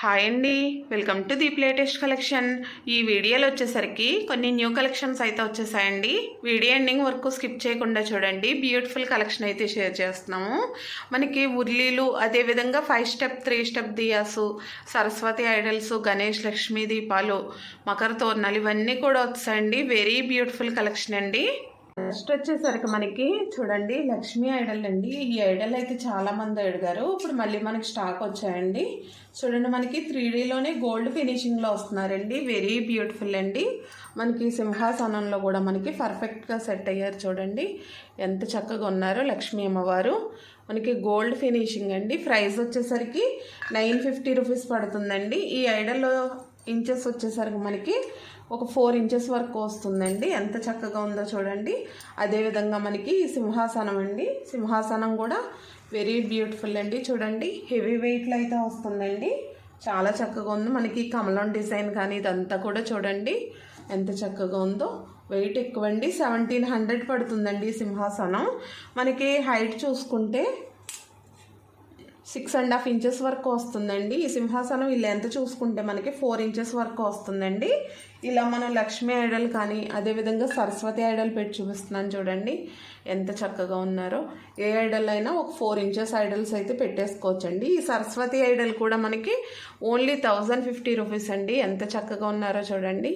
Hi అండి. Welcome to Deep latest collection. ఈ వీడియోలో వచ్చేసరికి కొన్ని న్యూ కలెక్షన్స్ అయితే వచ్చేసాయండి. వీడియో ఎండింగ్ వరకు స్కిప్ చేయకుండా చూడండి. బ్యూటిఫుల్ కలెక్షన్ అయితే షేర్ చేస్తున్నాము. మనకి ఉర్లీలు అదేవిధంగా ఫైవ్ స్టెప్ త్రీ స్టెప్ దియాసు సరస్వతి ఐడల్స్ గణేష్ లక్ష్మీ దీపాలు మకర తోరణాలు ఇవన్నీ కూడా వచ్చాయండి వెరీ బ్యూటిఫుల్ కలెక్షన్ అండి. నెక్స్ట్ వచ్చేసరికి మనకి చూడండి లక్ష్మీ ఐడల్ అండి. ఈ ఐడల్ అయితే చాలా మంది అడిగారు. ఇప్పుడు మళ్ళీ మనకి స్టాక్ వచ్చాయండి. చూడండి మనకి త్రీ డీలోనే గోల్డ్ ఫినిషింగ్లో వస్తున్నారండి. వెరీ బ్యూటిఫుల్ అండి. మనకి సింహాసనంలో కూడా మనకి పర్ఫెక్ట్గా సెట్ అయ్యారు చూడండి. ఎంత చక్కగా ఉన్నారో లక్ష్మీ అమ్మవారు. మనకి గోల్డ్ ఫినిషింగ్ అండి. ప్రైస్ వచ్చేసరికి నైన్ ఫిఫ్టీ రూపీస్ పడుతుందండి. ఈ ఐడల్లో ఇంచెస్ వచ్చేసరికి మనకి ఒక ఫోర్ ఇంచెస్ వరకు వస్తుందండి. ఎంత చక్కగా ఉందో చూడండి. అదేవిధంగా మనకి సింహాసనం అండి. సింహాసనం కూడా వెరీ బ్యూటిఫుల్ అండి. చూడండి. హెవీ వెయిట్లో అయితే వస్తుందండి. చాలా చక్కగా ఉంది. మనకి కమలం డిజైన్ కానీ ఇదంతా కూడా చూడండి. ఎంత చక్కగా ఉందో. వెయిట్ ఎక్కువ అండి సెవెంటీన్ హండ్రెడ్ పడుతుందండి ఈ సింహాసనం. మనకి హైట్ చూసుకుంటే సిక్స్ అండ్ హాఫ్ ఇంచెస్ వరకు వస్తుందండి. ఈ సింహాసనం ఈ లెంత్ చూసుకుంటే మనకి ఫోర్ ఇంచెస్ వరకు వస్తుందండి. ఇలా మనం లక్ష్మీ ఐడల్ కానీ అదేవిధంగా సరస్వతి ఐడల్ పెట్టి చూపిస్తున్నాను చూడండి. ఎంత చక్కగా ఉన్నారో. ఏ ఐడల్ అయినా ఒక ఫోర్ ఇంచెస్ ఐడల్స్ అయితే పెట్టేసుకోవచ్చండి. ఈ సరస్వతి ఐడల్ కూడా మనకి ఓన్లీ థౌజండ్ ఫిఫ్టీ రూపీస్ అండి. ఎంత చక్కగా ఉన్నారో చూడండి.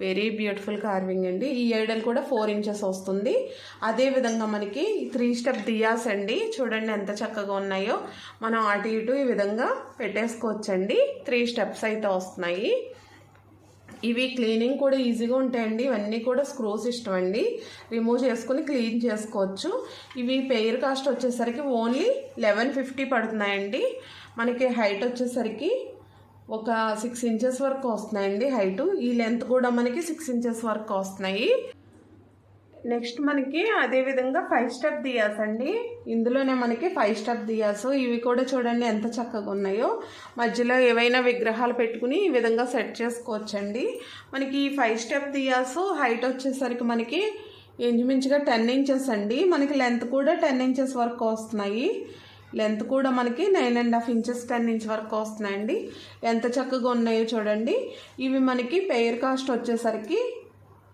వెరీ బ్యూటిఫుల్ కార్వింగ్ అండి. ఈ ఐడల్ కూడా ఫోర్ ఇంచెస్ వస్తుంది. అదే విధంగా మనకి త్రీ స్టెప్ దియాస్ అండి. చూడండి ఎంత చక్కగా ఉన్నాయో. మనం అటు ఇటు ఈ విధంగా పెట్టేసుకోవచ్చండి. త్రీ స్టెప్స్ అయితే వస్తున్నాయి. ఇవి క్లీనింగ్ కూడా ఈజీగా ఉంటాయండి. ఇవన్నీ కూడా స్క్రూస్ ఇష్టం అండి రిమూవ్ చేసుకుని క్లీన్ చేసుకోవచ్చు. ఇవి పెయిర్ కాస్ట్ వచ్చేసరికి ఓన్లీ లెవెన్ ఫిఫ్టీ పడుతున్నాయండి. మనకి హైట్ వచ్చేసరికి ఒక సిక్స్ ఇంచెస్ వరకు వస్తున్నాయండి హైటు ఈ లెంత్ కూడా మనకి సిక్స్ ఇంచెస్ వరకు వస్తున్నాయి. నెక్స్ట్ మనకి అదే విధంగా ఫైవ్ స్టెప్ దియాస్ అండి. ఇందులోనే మనకి ఫైవ్ స్టెప్ దియాస్ ఇవి కూడా చూడండి ఎంత చక్కగా ఉన్నాయో. మధ్యలో ఏవైనా విగ్రహాలు పెట్టుకుని ఈ విధంగా సెట్ చేసుకోవచ్చండి. మనకి ఈ ఫైవ్ స్టెప్ దియాస్ హైట్ వచ్చేసరికి మనకి ఇంచుమించుగా టెన్ ఇంచెస్ అండి. మనకి లెంత్ కూడా టెన్ ఇంచెస్ వరకు వస్తున్నాయి. లెంత్ కూడా మనకి nine and half inches ten inch వరకు వస్తున్నాయండి. ఎంత చక్కగా ఉన్నాయో చూడండి. ఇవి మనకి పెయిర్ కాస్ట్ వచ్చేసరికి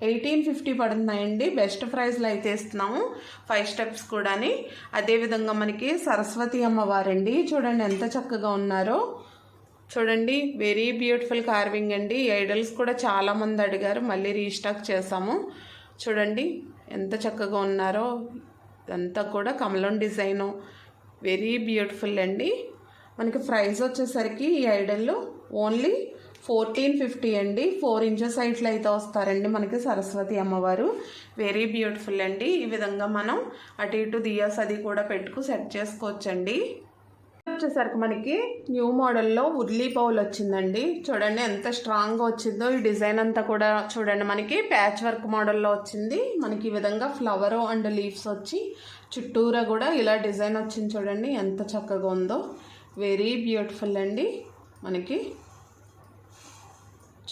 ఎయిటీన్ ఫిఫ్టీ పడుతున్నాయండి. బెస్ట్ ప్రైస్లో అయితే ఇస్తున్నాము. ఫైవ్ స్టెప్స్ కూడాని. అదేవిధంగా మనకి సరస్వతి అమ్మవారండి. చూడండి ఎంత చక్కగా ఉన్నారో. చూడండి వెరీ బ్యూటిఫుల్ కార్వింగ్ అండి. ఐడల్స్ కూడా చాలామంది అడిగారు. మళ్ళీ రీస్టాక్ చేసాము చూడండి ఎంత చక్కగా ఉన్నారో. ఇదంతా కూడా కమలం డిజైను. వెరీ బ్యూటిఫుల్ అండి. మనకి ప్రైస్ వచ్చేసరికి ఈ ఐడల్లో ఓన్లీ ఫోర్టీన్ ఫిఫ్టీ అండి. ఫోర్ ఇంచెస్ హైట్లో అయితే వస్తారండి మనకి సరస్వతి అమ్మవారు. వెరీ బ్యూటిఫుల్ అండి. ఈ విధంగా మనం అటు ఇటు దియాస్ అది కూడా పెట్టుకు సెట్ చేసుకోవచ్చండి. వచ్చేసరికి మనకి న్యూ మోడల్లో ఉర్లీ బౌల్ వచ్చిందండి. చూడండి ఎంత స్ట్రాంగ్గా వచ్చిందో. ఈ డిజైన్ అంతా కూడా చూడండి మనకి ప్యాచ్ వర్క్ మోడల్లో వచ్చింది. మనకి ఈ విధంగా ఫ్లవర్ అండ్ లీవ్స్ వచ్చి చుట్టూరా కూడా ఇలా డిజైన్ వచ్చింది చూడండి ఎంత చక్కగా ఉందో. వెరీ బ్యూటిఫుల్ అండి మనకి.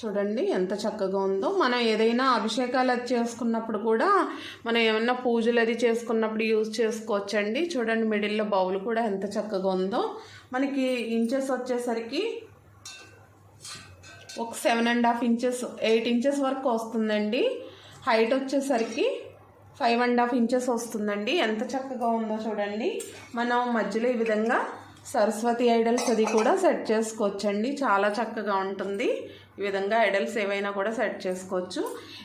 చూడండి ఎంత చక్కగా ఉందో. మనం ఏదైనా అభిషేకాలు అది చేసుకున్నప్పుడు కూడా మనం ఏమన్నా పూజలు అది చేసుకున్నప్పుడు యూజ్ చేసుకోవచ్చండి. చూడండి మిడిల్లో బౌల్ కూడా ఎంత చక్కగా ఉందో. మనకి ఇంచెస్ వచ్చేసరికి ఒక seven and half inches eight inches వరకు వస్తుందండి. హైట్ వచ్చేసరికి ఫైవ్ అండ్ హాఫ్ ఇంచెస్ వస్తుందండి. ఎంత చక్కగా ఉందో చూడండి. మనం మధ్యలో ఈ విధంగా సరస్వతి ఐడల్స్ అది కూడా సెట్ చేసుకోవచ్చండి. చాలా చక్కగా ఉంటుంది. ఈ విధంగా ఐడల్స్ ఏవైనా కూడా సెట్ చేసుకోవచ్చు.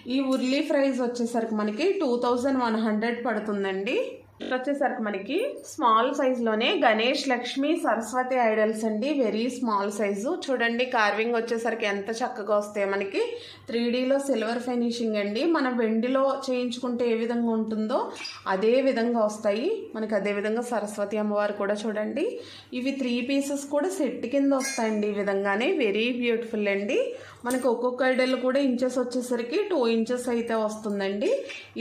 ఈ ఉర్లీ ప్రైస్ వచ్చేసరికి మనకి టూ థౌజండ్ వన్ హండ్రెడ్ పడుతుందండి. వచ్చేసరికి మనకి స్మాల్ సైజులోనే గణేష్ లక్ష్మి సరస్వతి ఐడల్స్ అండి. వెరీ స్మాల్ సైజు చూడండి కార్వింగ్ వచ్చేసరికి ఎంత చక్కగా వస్తాయి మనకి. త్రీ డీలో సిల్వర్ ఫినిషింగ్ అండి. మనం వెండిలో చేయించుకుంటే ఏ విధంగా ఉంటుందో అదే విధంగా వస్తాయి. మనకి అదే విధంగా సరస్వతి అమ్మవారు కూడా చూడండి. ఇవి త్రీ పీసెస్ కూడా సెట్ కింద వస్తాయండి ఈ విధంగానే. వెరీ బ్యూటిఫుల్ అండి. మనకు ఒక్కొక్క ఐడల్ కూడా ఇంచెస్ వచ్చేసరికి టూ ఇంచెస్ అయితే వస్తుందండి.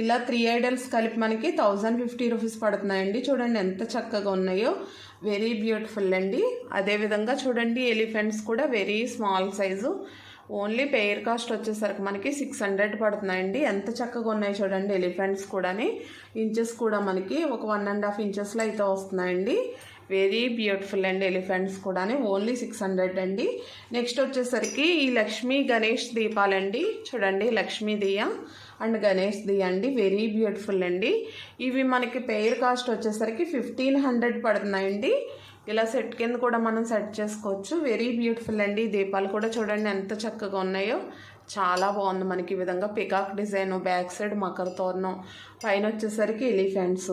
ఇలా త్రీ ఐడల్స్ కలిపి మనకి థౌజండ్ ఫిఫ్టీ రూపీస్ పడుతున్నాయండి. చూడండి ఎంత చక్కగా ఉన్నాయో. వెరీ బ్యూటిఫుల్ అండి. అదేవిధంగా చూడండి ఎలిఫెంట్స్ కూడా very small size only pair cost వచ్చేసరికి మనకి సిక్స్ హండ్రెడ్ పడుతున్నాయండి. ఎంత చక్కగా ఉన్నాయి చూడండి ఎలిఫెంట్స్ కూడాని. ఇంచెస్ కూడా మనకి ఒక వన్ అండ్ హాఫ్ ఇంచెస్లో అయితే వస్తున్నాయండి. వెరీ బ్యూటిఫుల్ అండి ఎలిఫెంట్స్ కూడా ఓన్లీ సిక్స్ హండ్రెడ్ అండి. నెక్స్ట్ వచ్చేసరికి ఈ లక్ష్మీ గణేష్ దీపాలండి. చూడండి లక్ష్మీ దియ అండ్ గణేష్ దియ అండి. వెరీ బ్యూటిఫుల్ అండి. ఇవి మనకి పెయిర్ కాస్ట్ వచ్చేసరికి ఫిఫ్టీన్ హండ్రెడ్ పడుతున్నాయండి. ఇలా సెట్ కింద కూడా మనం సెట్ చేసుకోవచ్చు. వెరీ బ్యూటిఫుల్ అండి ఈ దీపాలు కూడా. చూడండి ఎంత చక్కగా ఉన్నాయో. చాలా బాగుంది మనకి ఈ విధంగా peacock design back side Makar తోరణం పైన వచ్చేసరికి ఎలిఫెంట్స్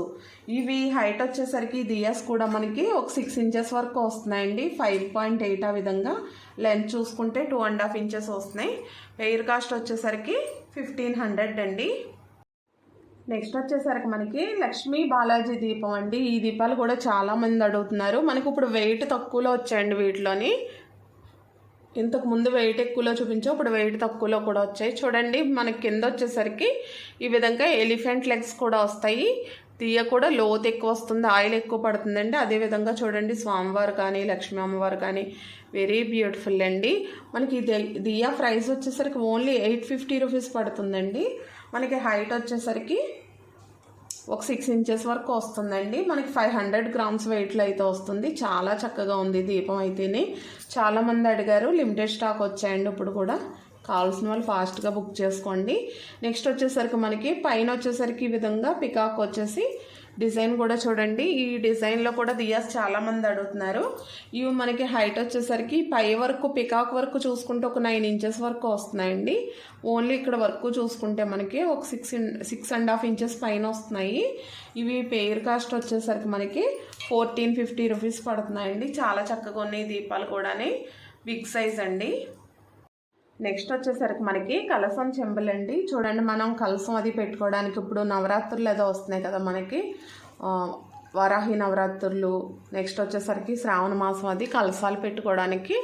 ఇవి హైట్ వచ్చేసరికి దియాస్ కూడా మనకి ఒక సిక్స్ ఇంచెస్ వరకు వస్తున్నాయండి. ఫైవ్ పాయింట్ ఎయిట్ ఆ విధంగా లెంత్ చూసుకుంటే టూ అండ్ హాఫ్ ఇంచెస్ వస్తున్నాయి. ఎయిర్ కాస్ట్ వచ్చేసరికి ఫిఫ్టీన్ హండ్రెడ్ అండి. నెక్స్ట్ వచ్చేసరికి మనకి లక్ష్మీ బాలాజీ దీపం అండి. ఈ దీపాలు కూడా చాలా మంది అడుగుతున్నారు. మనకి ఇప్పుడు వెయిట్ తక్కువలో వచ్చాయండి వీటిలోని. ఇంతకు ముందు వెయిట్ ఎక్కువలో చూపించాం ఇప్పుడు వెయిట్ తక్కువలో కూడా వచ్చాయి. చూడండి మనకి కింద వచ్చేసరికి ఈ విధంగా ఎలిఫెంట్ లెగ్స్ కూడా వస్తాయి. తీయ కూడా లోతు ఎక్కువ వస్తుంది ఆయిల్ ఎక్కువ పడుతుందండి. అదేవిధంగా చూడండి స్వామివారు కానీ లక్ష్మీ అమ్మవారు కానీ వెరీ బ్యూటిఫుల్ అండి. మనకి ఇది దియా ప్రైస్ వచ్చేసరికి ఓన్లీ ఎయిట్ ఫిఫ్టీ రూపీస్ పడుతుందండి. మనకి హైట్ వచ్చేసరికి ఒక సిక్స్ ఇంచెస్ వరకు వస్తుందండి. మనకి ఫైవ్ హండ్రెడ్ గ్రామ్స్ వెయిట్లో అయితే వస్తుంది. చాలా చక్కగా ఉంది దీపం అయితేనే. చాలామంది అడిగారు లిమిటెడ్ స్టాక్ వచ్చాయండి ఇప్పుడు కూడా కావాల్సిన వాళ్ళు ఫాస్ట్గా బుక్ చేసుకోండి. నెక్స్ట్ వచ్చేసరికి మనకి పైన వచ్చేసరికి ఈ విధంగా పికాక్ వచ్చేసి డిజైన్ కూడా చూడండి. ఈ డిజైన్లో కూడా దియాస్ చాలామంది అడుగుతున్నారు. ఇవి మనకి హైట్ వచ్చేసరికి పై వరకు పికాక్ వరకు చూసుకుంటే ఒక నైన్ ఇంచెస్ వరకు వస్తున్నాయండి. ఓన్లీ ఇక్కడ వరకు చూసుకుంటే మనకి ఒక six six and half inches పైన వస్తున్నాయి. ఇవి పేర్ కాస్ట్ వచ్చేసరికి మనకి ఫోర్టీన్ ఫిఫ్టీ రూపీస్ పడుతున్నాయండి. చాలా చక్కగా ఉన్నాయి దీపాలు కూడా బిగ్ సైజ్ అండి. నెక్స్ట్ వచ్చేసరికి మనకి కలసం చెంబలండి. చూడండి మనం కలసం అది పెట్టుకోవడానికి ఇప్పుడు నవరాత్రులు ఏదో వస్తున్నాయి కదా మనకి. వరాహి నవరాత్రులు నెక్స్ట్ వచ్చేసరికి శ్రావణ మాసం అది కలసాలు పెట్టుకోవడానికి.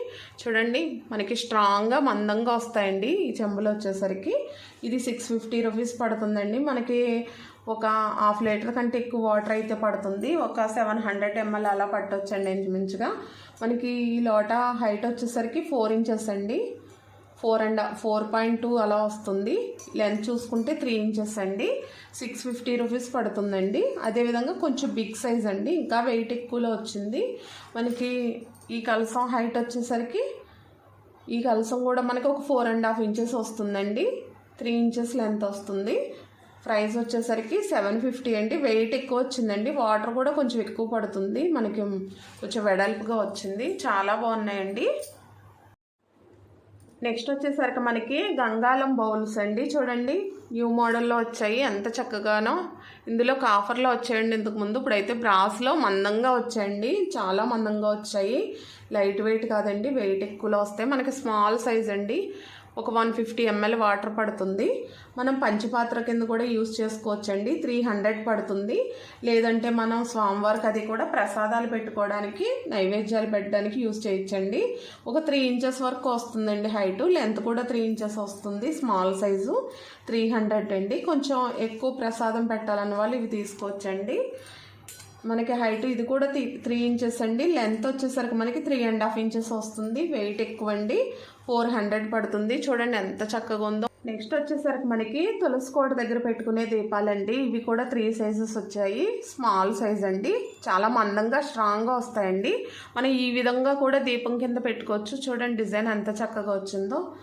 చూడండి మనకి స్ట్రాంగ్గా మందంగా వస్తాయండి ఈ చెంబులు వచ్చేసరికి. ఇది సిక్స్ ఫిఫ్టీ రూపీస్ పడుతుందండి. మనకి ఒక హాఫ్ లీటర్ కంటే ఎక్కువ వాటర్ అయితే పడుతుంది. ఒక సెవెన్ హండ్రెడ్ ఎంఎల్ అలా పట్టొచ్చండి ఇంచుమించుగా. మనకి ఈ లోట హైట్ వచ్చేసరికి ఫోర్ ఇంచెస్ అండి. Four and four point two అలా వస్తుంది. లెంత్ చూసుకుంటే త్రీ ఇంచెస్ అండి. సిక్స్ ఫిఫ్టీ రూపీస్ పడుతుందండి. అదేవిధంగా కొంచెం బిగ్ సైజ్ అండి. ఇంకా వెయిట్ ఎక్కువలో వచ్చింది. మనకి ఈ కలసం హైట్ వచ్చేసరికి ఈ కలసం కూడా మనకి ఒక ఫోర్ అండ్ హాఫ్ ఇంచెస్ వస్తుందండి. త్రీ ఇంచెస్ లెంత్ వస్తుంది. ప్రైస్ వచ్చేసరికి సెవెన్ ఫిఫ్టీ అండి. వెయిట్ ఎక్కువ వచ్చిందండి. వాటర్ కూడా కొంచెం ఎక్కువ పడుతుంది. మనకి కొంచెం వెడల్పుగా వచ్చింది. చాలా బాగున్నాయండి. నెక్స్ట్ వచ్చేసరికి మనకి గంగాలం బౌల్స్ అండి. చూడండి న్యూ మోడల్లో వచ్చాయి. ఎంత చక్కగానో ఇందులో కాఫర్లో వచ్చాయండి ఇంతకు ముందు. ఇప్పుడైతే బ్రాస్లో మందంగా వచ్చాయండి. చాలా మందంగా వచ్చాయి. లైట్ వెయిట్ కాదండి. వెయిట్ ఎక్కువలో వస్తాయి. మనకి స్మాల్ సైజ్ అండి. ఒక వన్ ఫిఫ్టీ ఎంఎల్ వాటర్ పడుతుంది. మనం పంచపాత్ర కింద కూడా యూస్ చేసుకోవచ్చండి. త్రీ హండ్రెడ్ పడుతుంది. లేదంటే మనం స్వామివారికి అది కూడా ప్రసాదాలు పెట్టుకోవడానికి నైవేద్యాలు పెట్టడానికి యూస్ చేయొచ్చండి. ఒక త్రీ ఇంచెస్ వరకు వస్తుందండి హైటు. లెంత్ కూడా త్రీ ఇంచెస్ వస్తుంది. స్మాల్ సైజు త్రీ హండ్రెడ్ అండి. కొంచెం ఎక్కువ ప్రసాదం పెట్టాలన్న వాళ్ళు ఇవి తీసుకోవచ్చండి. మనకి హైట్ ఇది కూడా త్రీ ఇంచెస్ అండి. లెంత్ వచ్చేసరికి మనకి త్రీ అండ్ హాఫ్ ఇంచెస్ వస్తుంది. వెయిట్ ఎక్కువ అండి. ఫోర్ హండ్రెడ్ పడుతుంది. చూడండి ఎంత చక్కగా ఉందో. నెక్స్ట్ వచ్చేసరికి మనకి తులసి కోట దగ్గర పెట్టుకునే దీపాలండి. ఇవి కూడా త్రీ సైజెస్ వచ్చాయి. స్మాల్ సైజ్ అండి. చాలా మందంగా స్ట్రాంగ్గా వస్తాయండి. మనం ఈ విధంగా కూడా దీపం కింద పెట్టుకోవచ్చు. చూడండి డిజైన్ ఎంత చక్కగా వచ్చిందో.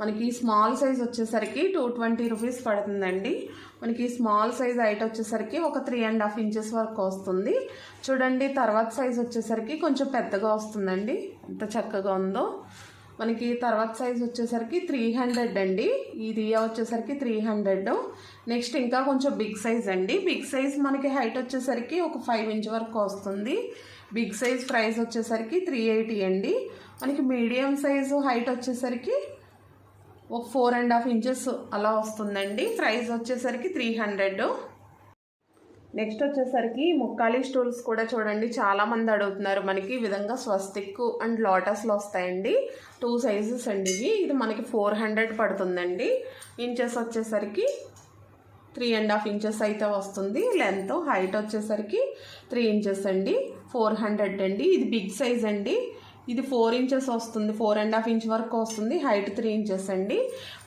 మనకి స్మాల్ సైజ్ వచ్చేసరికి టూ ట్వంటీ రూపీస్ పడుతుందండి. మనకి స్మాల్ సైజ్ హైట్ వచ్చేసరికి ఒక త్రీ అండ్ హాఫ్ ఇంచెస్ వరకు వస్తుంది. చూడండి తర్వాత సైజ్ వచ్చేసరికి కొంచెం పెద్దగా వస్తుందండి. ఎంత చక్కగా ఉందో. మనకి తర్వాత సైజ్ వచ్చేసరికి త్రీ హండ్రెడ్ అండి. ఇది వచ్చేసరికి త్రీ హండ్రెడ్ నెక్స్ట్ ఇంకా కొంచెం బిగ్ సైజ్ అండి. బిగ్ సైజ్ మనకి హైట్ వచ్చేసరికి ఒక ఫైవ్ ఇంచ్ వరకు వస్తుంది. బిగ్ సైజ్ ప్రైస్ వచ్చేసరికి త్రీ ఎయిటీ అండి. మనకి మీడియం సైజు హైట్ వచ్చేసరికి ఒక ఫోర్ అండ్ హాఫ్ ఇంచెస్ అలా వస్తుందండి. ప్రైస్ వచ్చేసరికి త్రీ హండ్రెడ్ నెక్స్ట్ వచ్చేసరికి ముక్కాలి స్టూల్స్ కూడా చూడండి. చాలామంది అడుగుతున్నారు మనకి ఈ విధంగా స్వస్తిక్ అండ్ లోటస్లో వస్తాయండి. టూ సైజెస్ అండి ఇవి. ఇది మనకి ఫోర్ హండ్రెడ్ పడుతుందండి. ఇంచెస్ వచ్చేసరికి త్రీ అండ్ హాఫ్ ఇంచెస్ అయితే వస్తుంది. లెంత్ హైట్ వచ్చేసరికి త్రీ ఇంచెస్ అండి. ఫోర్ హండ్రెడ్ అండి. ఇది బిగ్ సైజ్ అండి. ఇది ఫోర్ ఇంచెస్ వస్తుంది. ఫోర్ అండ్ హాఫ్ ఇంచ్ వరకు వస్తుంది. హైట్ త్రీ ఇంచెస్ అండి.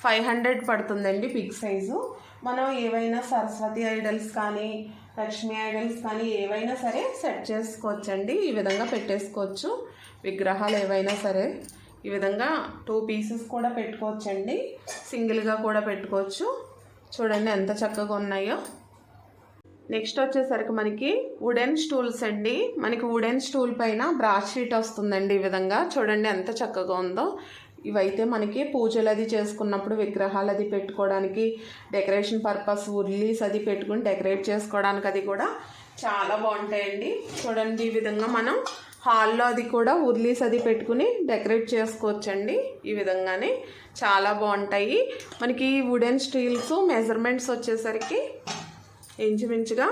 ఫైవ్ హండ్రెడ్ పడుతుందండి పిక్ సైజు మనం ఏవైనా సరస్వతి ఐడల్స్ కానీ లక్ష్మీ ఐడల్స్ కానీ ఏవైనా సరే సెట్ చేసుకోవచ్చండి. ఈ విధంగా పెట్టేసుకోవచ్చు. విగ్రహాలు ఏవైనా సరే ఈ విధంగా టూ పీసెస్ కూడా పెట్టుకోవచ్చండి. సింగిల్గా కూడా పెట్టుకోవచ్చు. చూడండి ఎంత చక్కగా ఉన్నాయో. నెక్స్ట్ వచ్చేసరికి మనకి వుడెన్ స్టూల్స్ అండి. మనకి వుడెన్ స్టూల్ పైన బ్రాడ్ షీట్ వస్తుందండి ఈ విధంగా. చూడండి ఎంత చక్కగా ఉందో. ఇవైతే మనకి పూజలు అది చేసుకున్నప్పుడు విగ్రహాలు అది పెట్టుకోవడానికి డెకరేషన్ పర్పస్ ఉర్లీస్ అది పెట్టుకుని డెకరేట్ చేసుకోవడానికి అది కూడా చాలా బాగుంటాయండి. చూడండి ఈ విధంగా మనం హాల్లో అది కూడా ఉర్లీస్ అది పెట్టుకుని డెకరేట్ చేసుకోవచ్చండి. ఈ విధంగానే చాలా బాగుంటాయి. మనకి వుడెన్ స్టీల్స్ మెజర్మెంట్స్ వచ్చేసరికి ఇంచుమించుగా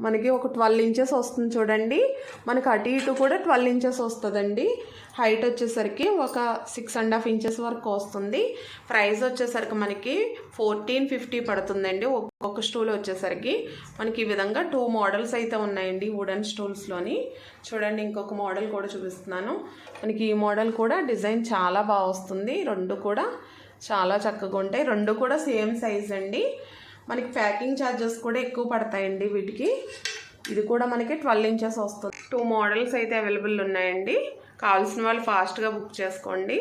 మనకి ఒక ట్వెల్వ్ ఇంచెస్ వస్తుంది చూడండి. మనకి అటు ఇటు కూడా ట్వెల్వ్ ఇంచెస్ వస్తుందండి. హైట్ వచ్చేసరికి ఒక సిక్స్ అండ్ హాఫ్ ఇంచెస్ వరకు వస్తుంది. ప్రైస్ వచ్చేసరికి మనకి ఫోర్టీన్ ఫిఫ్టీ పడుతుందండి. ఒక్కొక్క స్టూల్ వచ్చేసరికి మనకి ఈ విధంగా టూ మోడల్స్ అయితే ఉన్నాయండి వుడెన్ స్టూల్స్లోని చూడండి ఇంకొక మోడల్ కూడా చూపిస్తున్నాను. మనకి ఈ మోడల్ కూడా డిజైన్ చాలా బాగా వస్తుంది. రెండు కూడా చాలా చక్కగా ఉంటాయి. రెండు కూడా సేమ్ సైజ్ అండి. మనకి ప్యాకింగ్ ఛార్జెస్ కూడా ఎక్కువ పడతాయండి వీటికి. ఇది కూడా మనకి ట్వెల్వ్ ఇంచెస్ వస్తుంది. టూ మోడల్స్ అయితే అవైలబుల్ ఉన్నాయండి. కావాల్సిన వాళ్ళు ఫాస్ట్గా బుక్ చేసుకోండి.